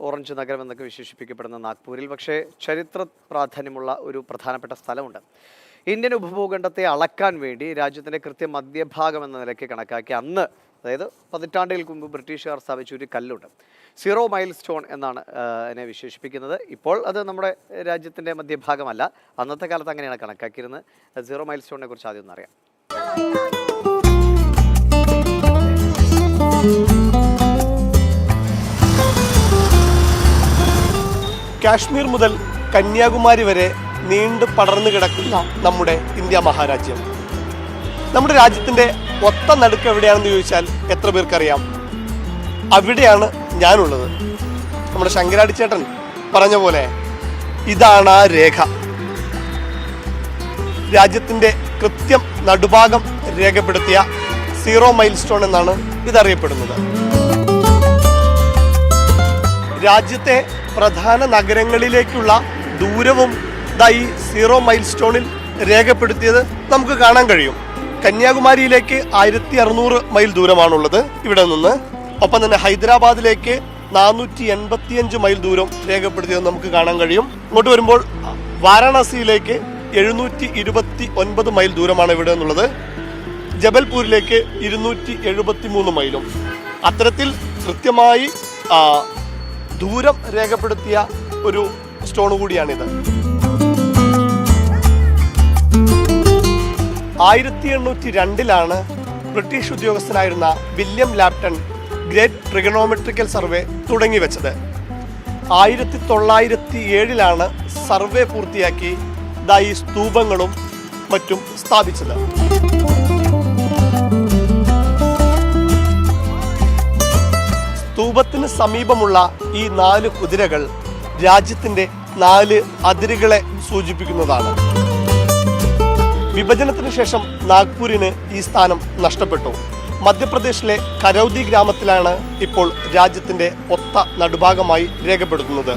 Orange നഗരം എന്നൊക്കെ വിശേഷിപ്പിക്കപ്പെടുന്ന നാഗ്പൂരിൽ. പക്ഷേ ചരിത്ര പ്രാധാന്യമുള്ള ഒരു പ്രധാനപ്പെട്ട സ്ഥലമുണ്ട്. ഇന്ത്യൻ ഉപഭൂഖണ്ഡത്തെ അളക്കാൻ വേണ്ടി രാജ്യത്തിന്റെ കൃത്യ മധ്യഭാഗം എന്ന നിലയ്ക്ക് കണക്കാക്കി അന്ന് അതായത് പതിറ്റാണ്ടുകൾക്ക് മുമ്പ് ബ്രിട്ടീഷുകാർ സ്ഥാപിച്ച ഒരു കല്ലുണ്ട്. സീറോ മൈൽ സ്റ്റോൺ എന്നാണ് അതിനെ വിശേഷിപ്പിക്കുന്നത്. ഇപ്പോൾ അത് നമ്മുടെ രാജ്യത്തിന്റെ മധ്യഭാഗമല്ല. അന്നത്തെ കാലത്ത് അങ്ങനെയാണ് കണക്കാക്കിയിരുന്നത്. സീറോ മൈൽ സ്റ്റോണിനെ കുറിച്ച് ആദ്യം ഒന്ന് കാശ്മീർ മുതൽ കന്യാകുമാരി വരെ നീണ്ടു പടർന്നു കിടക്കുന്ന നമ്മുടെ ഇന്ത്യ മഹാരാജ്യം. നമ്മുടെ രാജ്യത്തിന്റെ ഒത്ത നടുക്ക് എവിടെയാണെന്ന് ചോദിച്ചാൽ എത്ര പേർക്കറിയാം? അവിടെയാണ് ഞാനുള്ളത്. നമ്മുടെ ശങ്കരാടി ചേട്ടൻ പറഞ്ഞ പോലെ ഇതാണ് ആ രേഖ. രാജ്യത്തിന്റെ കൃത്യം നടുഭാഗം രേഖപ്പെടുത്തിയ സീറോ മൈൽ സ്റ്റോൺ എന്നാണ് ഇതറിയപ്പെടുന്നത്. രാജ്യത്തെ പ്രധാന നഗരങ്ങളിലേക്കുള്ള ദൂരവും ഇതായി സീറോ മൈൽ സ്റ്റോണിൽ രേഖപ്പെടുത്തിയത് നമുക്ക് കാണാൻ കഴിയും. കന്യാകുമാരിയിലേക്ക് ആയിരത്തി അറുന്നൂറ് മൈൽ ദൂരമാണുള്ളത്. ഇവിടെ നിന്ന് ഒപ്പം തന്നെ ഹൈദരാബാദിലേക്ക് നാനൂറ്റി എൺപത്തിയഞ്ച് മൈൽ ദൂരം രേഖപ്പെടുത്തിയത് നമുക്ക് കാണാൻ കഴിയും. ഇങ്ങോട്ട് വരുമ്പോൾ വാരാണസിയിലേക്ക് എഴുന്നൂറ്റി ഇരുപത്തി ഒൻപത് മൈൽ ദൂരമാണ് ഇവിടെ നിന്നുള്ളത്. ജബൽപൂരിലേക്ക് ഇരുന്നൂറ്റി എഴുപത്തി മൂന്ന് മൈലും. അത്തരത്തിൽ കൃത്യമായി ദൂരം രേഖപ്പെടുത്തിയ ഒരു സ്റ്റോൺ കൂടിയാണിത്. ആയിരത്തി എണ്ണൂറ്റി രണ്ടിലാണ് British ഉദ്യോഗസ്ഥനായിരുന്ന William Lambton great trigonometrical survey തുടങ്ങി വെച്ചത്. ആയിരത്തി തൊള്ളായിരത്തി ഏഴിലാണ് സർവേ പൂർത്തിയാക്കി ഈ സ്തൂപങ്ങളും മറ്റും സ്ഥാപിച്ചത്. സ്തൂപത്തിന് സമീപമുള്ള ഈ നാല് കുതിരകൾ രാജ്യത്തിന്റെ നാല് അതിരുകളെ സൂചിപ്പിക്കുന്നതാണ്. വിഭജനത്തിന് ശേഷം നാഗ്പൂരിന് ഈ സ്ഥാനം നഷ്ടപ്പെട്ടു. മധ്യപ്രദേശിലെ കരൗദി ഗ്രാമത്തിലാണ് ഇപ്പോൾ രാജ്യത്തിന്റെ ഒത്ത നടുഭാഗമായി രേഖപ്പെടുത്തുന്നത്.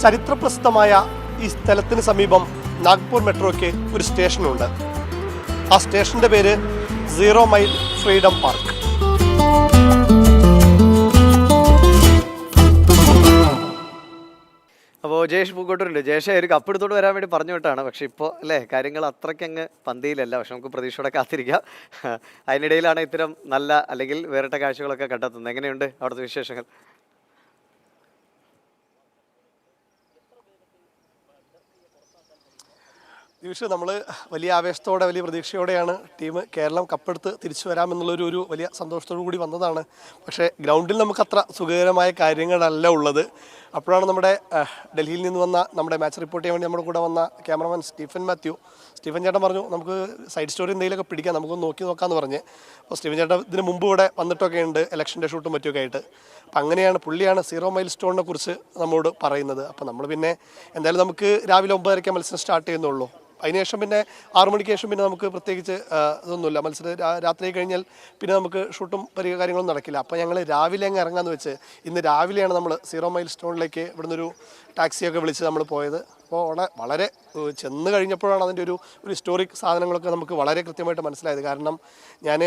ചരിത്രപ്രസിദ്ധമായ ഈ സ്ഥലത്തിന് സമീപം നാഗ്പൂർ മെട്രോയ്ക്ക് ഒരു സ്റ്റേഷനുണ്ട്. ആ സ്റ്റേഷന്റെ പേര് സീറോ മൈൽ ഫ്രീഡം പാർക്ക്. അപ്പോൾ ജയേഷ് പൂക്കോട്ടൂരുണ്ട്. ജയേഷ് ഒരു കപ്പ് എടുത്തോട്ട് വരാൻ വേണ്ടി പറഞ്ഞു വിട്ടാണ്. പക്ഷെ ഇപ്പോൾ അല്ലേ കാര്യങ്ങൾ അത്രയ്ക്ക് അങ്ങ് പന്തിയിലല്ല. പക്ഷെ നമുക്ക് പ്രതീക്ഷയോടെ കാത്തിരിക്കാം. അതിനിടയിലാണ് ഇത്തരം നല്ല അല്ലെങ്കിൽ വേറിട്ട കാഴ്ചകളൊക്കെ കണ്ടെത്തുന്നത്. എങ്ങനെയുണ്ട് അവിടുത്തെ വിശേഷങ്ങൾ? ദിവസം നമ്മൾ വലിയ ആവേശത്തോടെ വലിയ പ്രതീക്ഷയോടെയാണ് ടീം കേരളം കപ്പെടുത്ത് തിരിച്ചു വരാമെന്നുള്ളൊരു ഒരു വലിയ സന്തോഷത്തോടു കൂടി വന്നതാണ്. പക്ഷേ ഗ്രൗണ്ടിൽ നമുക്ക് അത്ര സുഖകരമായ കാര്യങ്ങളല്ല ഉള്ളത്. അപ്പോഴാണ് നമ്മുടെ ഡൽഹിയിൽ നിന്ന് വന്ന നമ്മുടെ മാച്ച് റിപ്പോർട്ട് ചെയ്യാൻ വേണ്ടി നമ്മുടെ കൂടെ വന്ന ക്യാമറമാൻ സ്റ്റീഫൻ മാത്യു. സ്റ്റീഫൻ ചേട്ടൻ പറഞ്ഞു നമുക്ക് സൈഡ് സ്റ്റോറി എന്തെങ്കിലുമൊക്കെ പിടിക്കാം നമുക്കൊന്ന് നോക്കി നോക്കാമെന്ന് പറഞ്ഞ്. അപ്പോൾ സ്റ്റീഫൻ ചേട്ടൻ ഇതിന് മുമ്പ് ഇവിടെ വന്നിട്ടൊക്കെ ഉണ്ട് ഇലക്ഷന്റെ ഷൂട്ടും മറ്റുമൊക്കെ ആയിട്ട്. അപ്പം അങ്ങനെയാണ് പുള്ളിയാണ് സീറോ മൈൽ സ്റ്റോണിനെ കുറിച്ച് നമ്മോട് പറയുന്നത്. അപ്പോൾ നമ്മൾ പിന്നെ എന്തായാലും നമുക്ക് രാവിലെ ഒമ്പതരയ്ക്ക് മത്സരം സ്റ്റാർട്ട് ചെയ്യുന്നുള്ളൂ. അതിനുശേഷം പിന്നെ ആറു മണിക്ക് ശേഷം പിന്നെ നമുക്ക് പ്രത്യേകിച്ച് ഇതൊന്നുമില്ല. മത്സരം രാത്രി കഴിഞ്ഞാൽ പിന്നെ നമുക്ക് ഷൂട്ടും പരി കാര്യങ്ങളും നടക്കില്ല. അപ്പോൾ ഞങ്ങൾ രാവിലെ അങ്ങ് ഇറങ്ങാമെന്ന് വെച്ച് ഇന്ന് രാവിലെയാണ് നമ്മൾ സീറോ മൈൽ സ്റ്റോണിലേക്ക് ഇവിടുന്ന് ഒരു ടാക്സിയൊക്കെ വിളിച്ച് നമ്മൾ പോയത്. അപ്പോൾ വളരെ വളരെ ചെന്ന് കഴിഞ്ഞപ്പോഴാണ് അതിന്റെ ഒരു ഒരു ഹിസ്റ്റോറിക് സാധനങ്ങളൊക്കെ നമുക്ക് വളരെ കൃത്യമായിട്ട് മനസ്സിലായത്. കാരണം ഞാൻ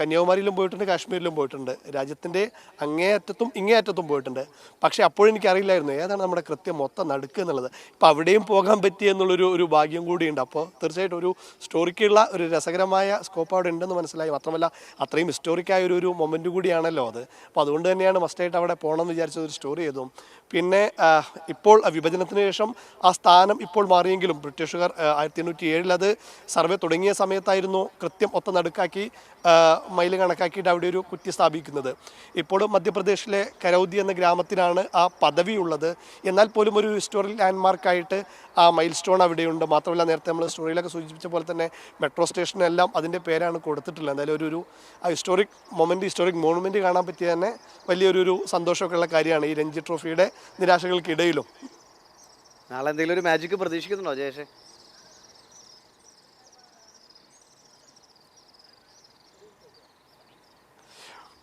കന്യാകുമാരിയിലും പോയിട്ടുണ്ട് കാശ്മീരിലും പോയിട്ടുണ്ട്. രാജ്യത്തിന്റെ അങ്ങേയറ്റത്തും ഇങ്ങേയറ്റത്തും പോയിട്ടുണ്ട്. പക്ഷേ അപ്പോഴും എനിക്കറിയില്ലായിരുന്നു ഏതാണ് നമ്മുടെ കൃത്യം മൊത്തം നടുക്ക് എന്നുള്ളത്. ഇപ്പം അവിടെയും പോകാൻ പറ്റി എന്നുള്ളൊരു ഒരു ഭാഗ്യം കൂടിയുണ്ട്. അപ്പോൾ തീർച്ചയായിട്ടും ഒരു സ്റ്റോറിക്കുള്ള ഒരു രസകരമായ സ്കോപ്പ് അവിടെ ഉണ്ടെന്ന് മനസ്സിലായി. മാത്രമല്ല അത്രയും ഹിസ്റ്റോറിക്കായ ഒരു ഒരു മൊമെന്റ് കൂടിയാണല്ലോ അത്. അപ്പോൾ അതുകൊണ്ട് തന്നെയാണ് മസ്റ്റായിട്ട് അവിടെ പോകണം എന്ന് വിചാരിച്ചത് ഒരു സ്റ്റോറി ചെയ്തു പിന്നെ ആ, ഇപ്പോൾ വിഭജനത്തിന് ശേഷം ആ സ്ഥാനം ഇപ്പോൾ മാറിയെങ്കിലും ബ്രിട്ടീഷുകാർ ആയിരത്തി എണ്ണൂറ്റി ഏഴിൽ അത് സർവേ തുടങ്ങിയ സമയത്തായിരുന്നു കൃത്യം ഒത്ത നടുക്കാക്കി മൈൽ കണക്കാക്കിയിട്ട് അവിടെ ഒരു കുറ്റി സ്ഥാപിക്കുന്നത്. ഇപ്പോൾ മധ്യപ്രദേശിലെ കരൗദി എന്ന ഗ്രാമത്തിനാണ് ആ പദവി ഉള്ളത് എന്നാൽ പോലും ഒരു ഹിസ്റ്റോറിക് ലാൻഡ്മാർക്കായിട്ട് ആ മൈൽ സ്റ്റോൺ അവിടെയുണ്ട്. മാത്രമല്ല നേരത്തെ നമ്മൾ സ്റ്റോറിയിലൊക്കെ സൂചിപ്പിച്ച പോലെ തന്നെ മെട്രോ സ്റ്റേഷനെല്ലാം അതിന്റെ പേരാണ് കൊടുത്തിട്ടുള്ളത്. എന്തായാലും ഒരു ആ ഹിസ്റ്റോറിക് മൊമെന്റ് ഹിസ്റ്റോറിക് മോണുമെന്റ് കാണാൻ പറ്റിയ തന്നെ വലിയൊരു ഒരു സന്തോഷമൊക്കെ കാര്യമാണ് ഈ രഞ്ജി ട്രോഫിയുടെ നിരാശകൾക്കിടയിലും. നാളെ എന്തെങ്കിലും ഒരു മാജിക്ക് പ്രതീക്ഷിക്കുന്നുണ്ടോ ജയേഷേ?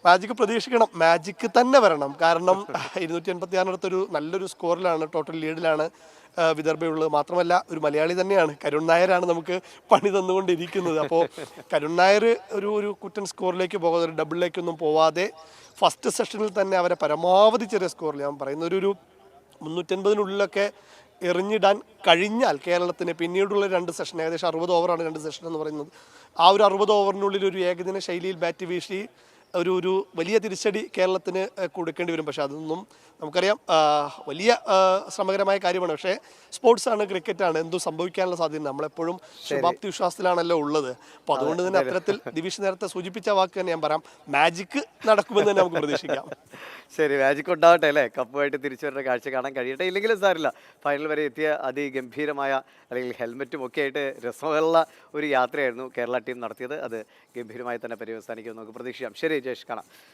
മാജിക് പ്രതീക്ഷിക്കണം. മാജിക് തന്നെ വരണം. കാരണം ഇരുന്നൂറ്റി എൺപത്തി ആറിനടുത്തൊരു നല്ലൊരു സ്കോറിലാണ് ടോട്ടൽ ലീഡിലാണ് വിദർഭയുള്ളത് മാത്രമല്ല ഒരു മലയാളി തന്നെയാണ്. കരുൺ നായരാണ് നമുക്ക് പണി തന്നുകൊണ്ടിരിക്കുന്നത്. അപ്പോൾ കരുൺ നായർ ഒരു ഒരു കുറ്റൻ സ്കോറിലേക്ക് പോകാതെ ഒരു ഡബിളിലേക്കൊന്നും പോവാതെ ഫസ്റ്റ് സെഷനിൽ തന്നെ അവരെ പരമാവധി ചെറിയ സ്കോറിൽ ഞാൻ പറയുന്ന ഒരു മുന്നൂറ്റൻപതിനുള്ളിലൊക്കെ എറിഞ്ഞിടാൻ കഴിഞ്ഞാൽ കേരളത്തിന് പിന്നീടുള്ള രണ്ട് സെഷൻ ഏകദേശം അറുപത് ഓവറാണ് രണ്ട് സെഷൻ എന്ന് പറയുന്നത്. ആ ഒരു അറുപത് ഓവറിനുള്ളിൽ ഒരു ഏകദിന ശൈലിയിൽ ബാറ്റ് വീശി ഒരു ഒരു വലിയ തിരിച്ചടി കേരളത്തിന് കൊടുക്കേണ്ടി വരും. പക്ഷേ അതൊന്നും നമുക്കറിയാം. വലിയ ശ്രമകരമായ കാര്യമാണ്. പക്ഷേ സ്പോർട്സ് ആണ് ക്രിക്കറ്റ് ആണ് എന്തും സംഭവിക്കാനുള്ള സാധ്യത. നമ്മളെപ്പോഴും ശുഭാപ്തി വിശ്വാസത്തിലാണല്ലോ ഉള്ളത്. അപ്പോൾ അതുകൊണ്ട് തന്നെ അത്തരത്തിൽ ദിവിഷ് നേരത്തെ സൂചിപ്പിച്ച വാക്ക് തന്നെ ഞാൻ പറയാം. മാജിക് നടക്കുമെന്ന് തന്നെ നമുക്ക് പ്രതീക്ഷിക്കാം. ശരി മാജിക് ഉണ്ടാവട്ടെ അല്ലേ? കപ്പുമായിട്ട് തിരിച്ചു വരുന്ന കാഴ്ച കാണാൻ കഴിയട്ടെ. ഇല്ലെങ്കിലും സാരില്ല ഫൈനൽ വരെ എത്തിയ അതിഗംഭീരമായ അല്ലെങ്കിൽ ഹെൽമെറ്റും ഒക്കെ ആയിട്ട് രസമുള്ള ഒരു യാത്രയായിരുന്നു കേരള ടീം നടത്തിയത്. അത് ഗംഭീരമായി തന്നെ പര്യവസാനിക്കുമെന്ന് നമുക്ക് പ്രതീക്ഷിക്കാം. ശരി ജയേഷ് കാണാം